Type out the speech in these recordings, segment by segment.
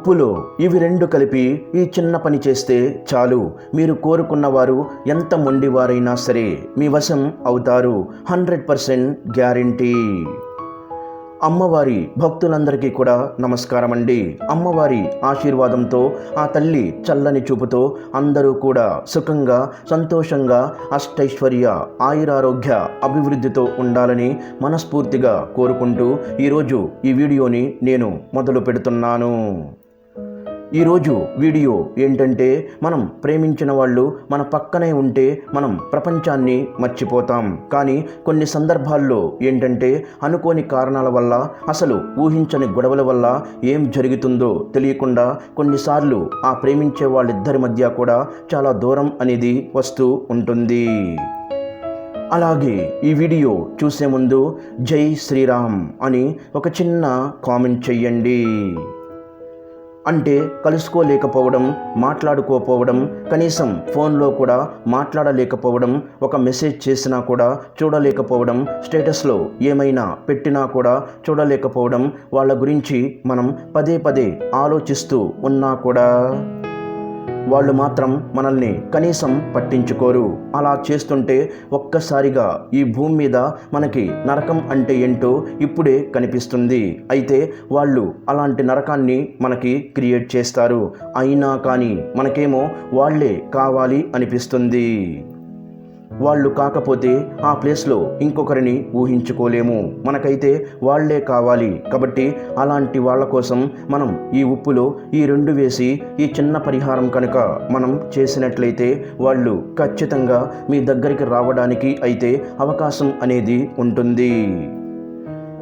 ఉప్పులో ఇవి రెండు కలిపి ఈ చిన్న పని చేస్తే చాలు. మీరు కోరుకున్న వారు ఎంత మొండివారైనా సరే మీ వశం అవుతారు. Hundred percent guarantee. అమ్మవారి భక్తులందరికీ కూడా నమస్కారం అండి అమ్మవారి ఆశీర్వాదంతో ఆ తల్లి చల్లని చూపుతో అందరూ కూడా సుఖంగా సంతోషంగా అష్టైశ్వర్య ఆయురారోగ్య అభివృద్ధితో ఉండాలని మనస్ఫూర్తిగా కోరుకుంటూ ఈరోజు ఈ వీడియోని నేను మొదలు పెడుతున్నాను. ఈరోజు వీడియో ఏంటంటే మనం ప్రేమించిన వాళ్ళు మన పక్కనే ఉంటే మనం ప్రపంచాన్ని మర్చిపోతాం. కానీ కొన్ని సందర్భాల్లో ఏంటంటే అనుకోని కారణాల వల్ల అసలు ఊహించని గొడవల వల్ల ఏం జరుగుతుందో తెలియకుండా కొన్నిసార్లు ఆ ప్రేమించే వాళ్ళిద్దరి మధ్య కూడా చాలా దూరం అనేది వస్తూ ఉంటుంది. అలాగే ఈ వీడియో చూసే ముందు జై శ్రీరామ్ అని ఒక చిన్న కామెంట్ చెయ్యండి. అంటే కలుసుకోలేకపోవడం మాట్లాడుకోపోవడం కనీసం ఫోన్లో కూడా మాట్లాడలేకపోవడం ఒక మెసేజ్ చేసినా కూడా చూడలేకపోవడం స్టేటస్లో ఏమైనా పెట్టినా కూడా చూడలేకపోవడం వాళ్ళ గురించి మనం పదే పదే ఆలోచిస్తూ ఉన్నా కూడా. వాళ్ళు మాత్రం మనల్ని కనీసం పట్టించుకోరు. అలా చేస్తుంటే ఒక్కసారిగా ఈ భూమి మీద మనకి నరకం అంటే ఏంటో ఇప్పుడే కనిపిస్తుంది. అయితే వాళ్ళు అలాంటి నరకాన్ని మనకి క్రియేట్ చేస్తారు. అయినా కానీ మనకేమో వాళ్ళే కావాలి అనిపిస్తుంది. వాళ్ళు కాకపోతే ఆ ప్లేస్లో ఇంకొకరిని ఊహించుకోలేము. మనకైతే వాళ్ళే కావాలి. కాబట్టి అలాంటి వాళ్ళ కోసం మనం ఈ ఉప్పులో ఈ రెండు వేసి ఈ చిన్న పరిహారం కనుక మనం చేసినట్లయితే వాళ్ళు ఖచ్చితంగా మీ దగ్గరికి రావడానికి అయితే అవకాశం అనేది ఉంటుంది.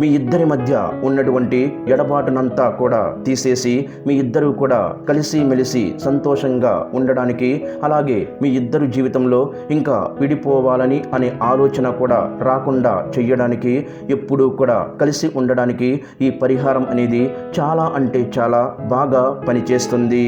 మీ ఇద్దరి మధ్య ఉన్నటువంటి ఎడబాటునంతా కూడా తీసేసి మీ ఇద్దరు కూడా కలిసి మెలిసి సంతోషంగా ఉండడానికి అలాగే మీ ఇద్దరు జీవితంలో ఇంకా విడిపోవాలని అనే ఆలోచన కూడా రాకుండా చేయడానికి ఎప్పుడూ కూడా కలిసి ఉండడానికి ఈ పరిహారం అనేది చాలా అంటే చాలా బాగా పనిచేస్తుంది.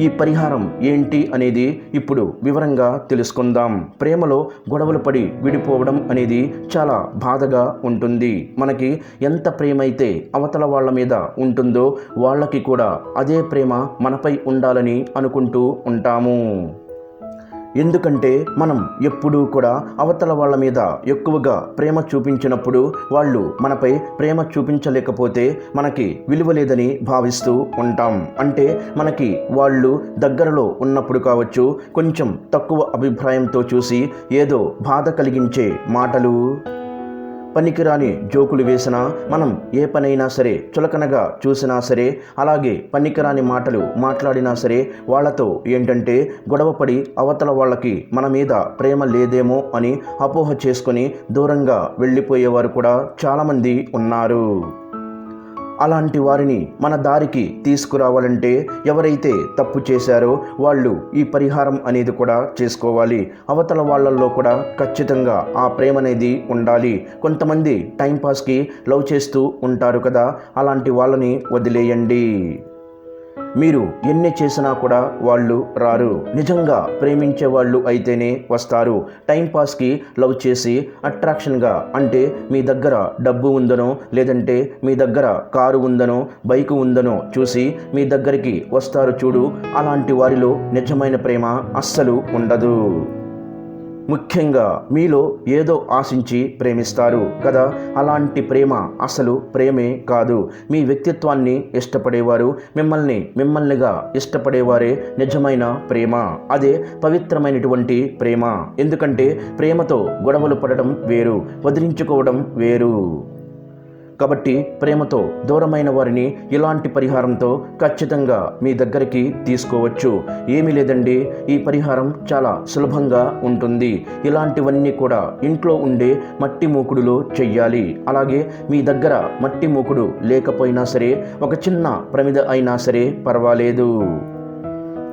ఈ పరిహారం ఏంటి అనేది ఇప్పుడు వివరంగా తెలుసుకుందాం. ప్రేమలో గొడవలు పడి విడిపోవడం అనేది చాలా బాధగా ఉంటుంది. మనకి ఎంత ప్రేమ అయితే అవతల వాళ్ళ మీద ఉంటుందో వాళ్ళకి కూడా అదే ప్రేమ మనపై ఉండాలని అనుకుంటూ ఉంటాము. ఎందుకంటే మనం ఎప్పుడూ కూడా అవతల వాళ్ళ మీద ఎక్కువగా ప్రేమ చూపించినప్పుడు వాళ్ళు మనపై ప్రేమ చూపించలేకపోతే మనకి విలువ లేదని భావిస్తూ ఉంటాం. అంటే మనకి వాళ్ళు దగ్గరలో ఉన్నప్పుడు కావచ్చు కొంచెం తక్కువ అభిప్రాయంతో చూసి ఏదో బాధ కలిగించే మాటలు పనికిరాని జోకులు వేసినా మనం ఏ పనైనా సరే చులకనగా చూసినా సరే అలాగే పనికిరాని మాటలు మాట్లాడినా సరే వాళ్ళతో ఏంటంటే గొడవపడి అవతల వాళ్ళకి మన మీద ప్రేమ లేదేమో అని అపోహ చేసుకొని దూరంగా వెళ్ళిపోయేవారు కూడా చాలామంది ఉన్నారు. అలాంటి వారిని మన దారికి తీసుకురావాలంటే ఎవరైతే తప్పు చేశారో వాళ్ళు ఈ పరిహారం అనేది కూడా చేసుకోవాలి. అవతల వాళ్ళల్లో కూడా ఖచ్చితంగా ఆ ప్రేమ అనేది ఉండాలి. కొంతమంది టైంపాస్కి లవ్ చేస్తూ ఉంటారు కదా అలాంటి వాళ్ళని వదిలేయండి. మీరు ఎన్ని చేసినా కూడా వాళ్ళు రారు. నిజంగా ప్రేమించే వాళ్ళు అయితేనే వస్తారు. టైంపాస్కి లవ్ చేసి అట్రాక్షన్గా అంటే మీ దగ్గర డబ్బు ఉందనో లేదంటే మీ దగ్గర కారు ఉందనో బైక్ ఉందనో చూసి మీ దగ్గరికి వస్తారు చూడు. అలాంటి వారిలో నిజమైన ప్రేమ అస్సలు ఉండదు. ముఖ్యంగా మీలో ఏదో ఆశించి ప్రేమిస్తారు కదా? అలాంటి ప్రేమ అసలు ప్రేమే కాదు. మీ వ్యక్తిత్వాన్ని ఇష్టపడేవారు మిమ్మల్ని మిమ్మల్నిగా ఇష్టపడేవారే నిజమైన ప్రేమ. అదే పవిత్రమైనటువంటి ప్రేమ. ఎందుకంటే ప్రేమతో గొడవలు పడడం వేరు వదిలించుకోవడం వేరు. కాబట్టి ప్రేమతో దూరమైన వారిని ఇలాంటి పరిహారంతో ఖచ్చితంగా మీ దగ్గరికి తీసుకోవచ్చు. ఏమీ లేదండి ఈ పరిహారం చాలా సులభంగా ఉంటుంది. ఇలాంటివన్నీ కూడా ఇంట్లో ఉండే మట్టి మూకుడులో చెయ్యాలి. అలాగే మీ దగ్గర మట్టి మూకుడు లేకపోయినా సరే ఒక చిన్న ప్రమిద అయినా సరే పర్వాలేదు.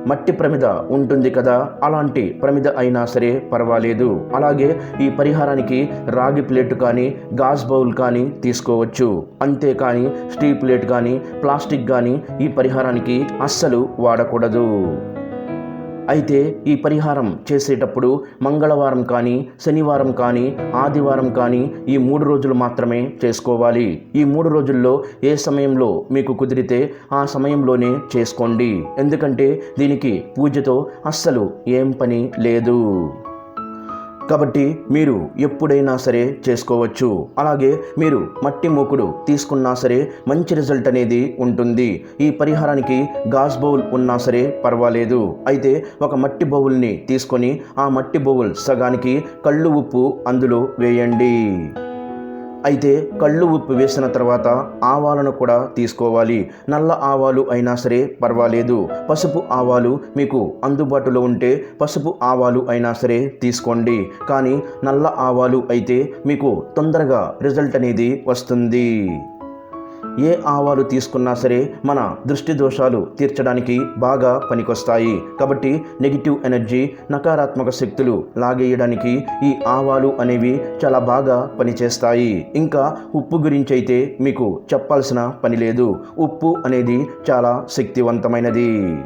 మట్టి ప్రమిద ఉంటుంది కదా అలాంటి ప్రమిద అయినా సరే పర్వాలేదు. అలాగే ఈ పరిహారానికి రాగి ప్లేట్ కానీ గాజ్ బౌల్ కానీ తీసుకోవచ్చు. అంతేకాని స్టీల్ ప్లేట్ కానీ ప్లాస్టిక్ కానీ ఈ పరిహారానికి అస్సలు వాడకూడదు. అయితే ఈ పరిహారం చేసేటప్పుడు మంగళవారం కానీ శనివారం కానీ ఆదివారం కానీ ఈ మూడు రోజులు మాత్రమే చేసుకోవాలి. ఈ మూడు రోజుల్లో ఏ సమయంలో మీకు కుదిరితే ఆ సమయంలోనే చేసుకోండి. ఎందుకంటే దీనికి పూజతో అస్సలు ఏం పని లేదు. కాబట్టి మీరు ఎప్పుడైనా సరే చేసుకోవచ్చు. అలాగే మీరు మట్టి మూకుడు తీసుకున్నా సరే మంచి రిజల్ట్ అనేది ఉంటుంది. ఈ పరిహారానికి గాజ్ బౌల్ ఉన్నా సరే పర్వాలేదు. అయితే ఒక మట్టి బౌల్ని తీసుకొని ఆ మట్టి బౌల్ సగానికి కళ్ళు ఉప్పు అందులో వేయండి. అయితే కళ్ళు ఉప్పు వేసిన తర్వాత ఆవాలను కూడా తీసుకోవాలి. నల్ల ఆవాలు అయినా సరే పర్వాలేదు. పసుపు ఆవాలు మీకు అందుబాటులో ఉంటే పసుపు ఆవాలు అయినా సరే తీసుకోండి. కానీ నల్ల ఆవాలు అయితే మీకు తొందరగా రిజల్ట్ అనేది వస్తుంది. ఏ ఆవాలు తీసుకున్నా సరే మన దృష్టి దోషాలు తీర్చడానికి బాగా పనికొస్తాయి. కాబట్టి నెగిటివ్ ఎనర్జీ నకారాత్మక శక్తులు లాగేయడానికి ఈ ఆవాలు అనేవి చాలా బాగా పనిచేస్తాయి. ఇంకా ఉప్పు గురించి అయితే మీకు చెప్పాల్సిన పని లేదు. ఉప్పు అనేది చాలా శక్తివంతమైనది.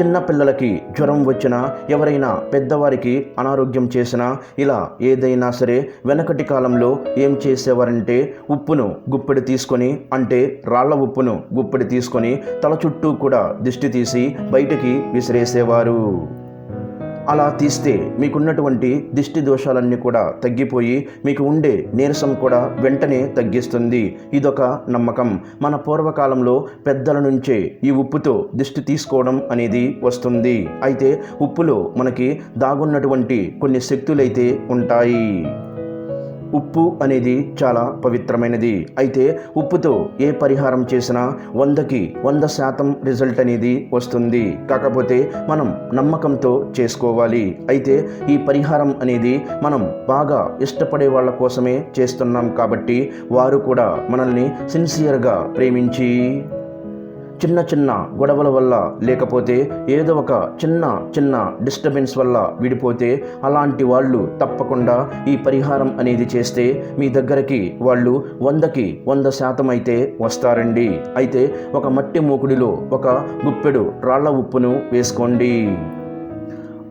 చిన్నపిల్లలకి జ్వరం వచ్చినా ఎవరైనా పెద్దవారికి అనారోగ్యం చేసినా ఇలా ఏదైనా సరే వెనకటి కాలంలో ఏం చేసేవారంటే ఉప్పును గుప్పెడు తీసుకొని అంటే రాళ్ళ ఉప్పును గుప్పెడు తీసుకొని తల చుట్టూ కూడా దిష్టి తీసి బయటికి విసిరేసేవారు. అలా తీస్తే మీకున్నటువంటి దిష్టి దోషాలన్నీ కూడా తగ్గిపోయి మీకు ఉండే నీరసం కూడా వెంటనే తగ్గిస్తుంది. ఇదొక నమ్మకం. మన పూర్వకాలంలో పెద్దల నుంచే ఈ ఉప్పుతో దిష్టి తీసుకోవడం అనేది వస్తుంది. అయితే ఉప్పులో మనకి దాగున్నటువంటి కొన్ని శక్తులైతే ఉంటాయి. ఉప్పు అనేది చాలా పవిత్రమైనది. అయితే ఉప్పుతో ఏ పరిహారం చేసినా వందకి వంద శాతం రిజల్ట్ అనేది వస్తుంది. కాకపోతే మనం నమ్మకంతో చేసుకోవాలి. అయితే ఈ పరిహారం అనేది మనం బాగా ఇష్టపడే వాళ్ళ కోసమే చేస్తున్నాం కాబట్టి వారు కూడా మనల్ని సిన్సియర్గా ప్రేమించి చిన్న చిన్న గొడవల వల్ల లేకపోతే ఏదో ఒక చిన్న చిన్న డిస్టర్బెన్స్ వల్ల విడిపోతే అలాంటి వాళ్ళు తప్పకుండా ఈ పరిహారం అనేది చేస్తే మీ దగ్గరికి వాళ్ళు వందకి వంద శాతం అయితే వస్తారండి. అయితే ఒక మట్టి మూకుడిలో ఒక గుప్పెడు రాళ్ళ ఉప్పును వేసుకోండి.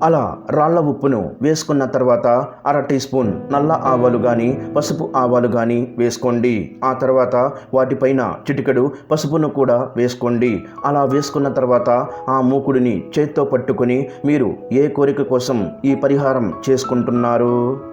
అలా రాళ్ళ ఉప్పును వేసుకున్న తర్వాత అర టీ స్పూన్ నల్ల ఆవాలు కానీ పసుపు ఆవాలు కానీ వేసుకోండి. ఆ తర్వాత వాటిపైన చిటికెడు పసుపును కూడా వేసుకోండి. అలా వేసుకున్న తర్వాత ఆ మూకుడిని చేత్తో పట్టుకొని మీరు ఏ కోరిక కోసం ఈ పరిహారం చేసుకుంటున్నారు?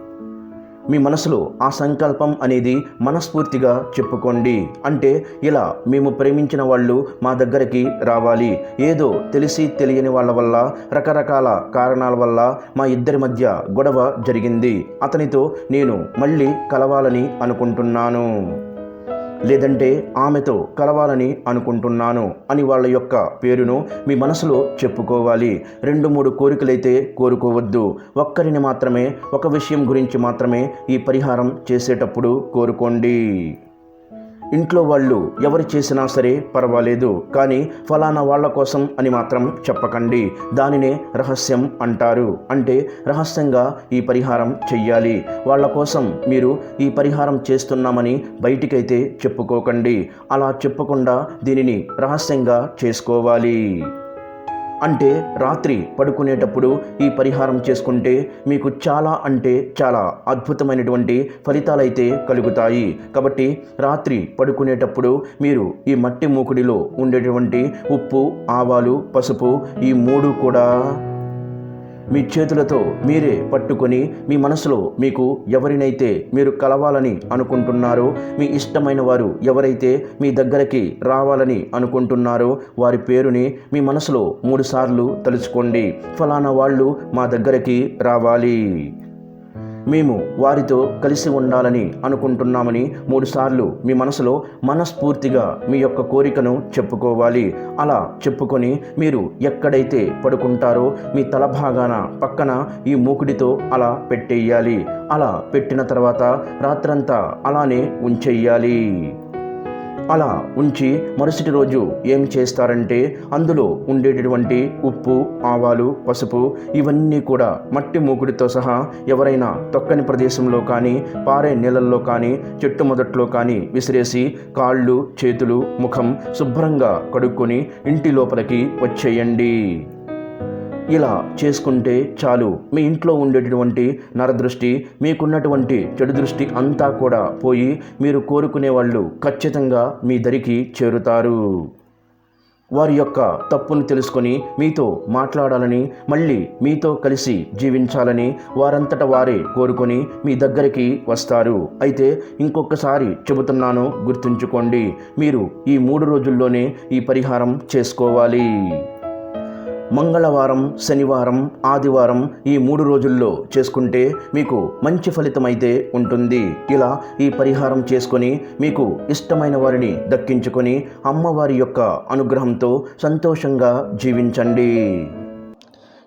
మీ మనసులో ఆ సంకల్పం అనేది మనస్ఫూర్తిగా చెప్పుకోండి. అంటే ఇలా మేము ప్రేమించిన వాళ్ళు మా దగ్గరికి రావాలి. ఏదో తెలిసి తెలియని వాళ్ళ వల్ల రకరకాల కారణాల వల్ల మా ఇద్దరి మధ్య గొడవ జరిగింది. అతనితో నేను మళ్ళీ కలవాలని అనుకుంటున్నాను. లేదంటే ఆమెతో కలవాలని అనుకుంటున్నాను అని వాళ్ళ యొక్క పేరును మీ మనసులో చెప్పుకోవాలి. రెండు మూడు కోరికలైతే కోరుకోవద్దు. ఒక్కరిని మాత్రమే ఒక విషయం గురించి మాత్రమే ఈ పరిహారం చేసేటప్పుడు కోరుకోండి. ఇంట్లో వాళ్ళు ఎవరు చేసినా సరే పర్వాలేదు కానీ ఫలానా వాళ్ళ కోసం అని మాత్రం చెప్పకండి. దానినే రహస్యం అంటారు. అంటే రహస్యంగా ఈ పరిహారం చెయ్యాలి. వాళ్ళ కోసం మీరు ఈ పరిహారం చేస్తున్నామని బయటికైతే చెప్పుకోకండి. అలా చెప్పకుండా దీనిని రహస్యంగా చేసుకోవాలి. అంటే రాత్రి పడుకునేటప్పుడు ఈ పరిహారం చేసుకుంటే మీకు చాలా అంటే చాలా అద్భుతమైనటువంటి ఫలితాలైతే కలుగుతాయి. కాబట్టి రాత్రి పడుకునేటప్పుడు మీరు ఈ మట్టి మూకుడిలో ఉండేటువంటి ఉప్పు ఆవాలు పసుపు ఈ మూడు కూడా మీ చేతులతో మీరే పట్టుకొని మీ మనసులో మీకు ఎవరినైతే మీరు కలవాలని అనుకుంటున్నారో మీ ఇష్టమైన వారు ఎవరైతే మీ దగ్గరికి రావాలని అనుకుంటున్నారో వారి పేరుని మీ మనసులో మూడుసార్లు తలుచుకోండి. ఫలానా వాళ్ళు మా దగ్గరికి రావాలి. మేము వారితో కలిసి ఉండాలని అనుకుంటున్నామని మూడుసార్లు మీ మనసులో మనస్ఫూర్తిగా మీ యొక్క కోరికను చెప్పుకోవాలి. అలా చెప్పుకొని మీరు ఎక్కడైతే పడుకుంటారో మీ తల భాగాన పక్కన ఈ మూకుడితో అలా పెట్టేయాలి. అలా పెట్టిన తర్వాత రాత్రంతా అలానే ఉంచెయ్యాలి అలా ఉంచి మరుసటి రోజు ఏం చేస్తారంటే అందులో ఉండేటటువంటి ఉప్పు ఆవాలు పసుపు ఇవన్నీ కూడా మట్టి మూకుడితో సహా ఎవరైనా తొక్కని ప్రదేశంలో కానీ పారే నీళ్ళల్లో కానీ చెట్టు మొదట్లో కానీ విసిరేసి కాళ్ళు చేతులు ముఖం శుభ్రంగా కడుక్కొని ఇంటి లోపలికి వచ్చేయండి. ఇలా చేసుకుంటే చాలు. మీ ఇంట్లో ఉండేటటువంటి నరదృష్టి మీకున్నటువంటి చెడు దృష్టి అంతా కూడా పోయి మీరు కోరుకునే వాళ్ళు ఖచ్చితంగా మీ దరికి చేరుతారు. వారి యొక్క తప్పును తెలుసుకొని మీతో మాట్లాడాలని మళ్ళీ మీతో కలిసి జీవించాలని వారంతట వారే కోరుకొని మీ దగ్గరికి వస్తారు. అయితే ఇంకొకసారి చెబుతున్నాను గుర్తుంచుకోండి మీరు ఈ మూడు రోజుల్లోనే ఈ పరిహారం చేసుకోవాలి. మంగళవారం శనివారం ఆదివారం ఈ మూడు రోజుల్లో చేసుకుంటే మీకు మంచి ఫలితం అయితే ఉంటుంది. ఇలా ఈ పరిహారం చేసుకొని మీకు ఇష్టమైన వారిని దక్కించుకొని అమ్మవారి యొక్క అనుగ్రహంతో సంతోషంగా జీవించండి.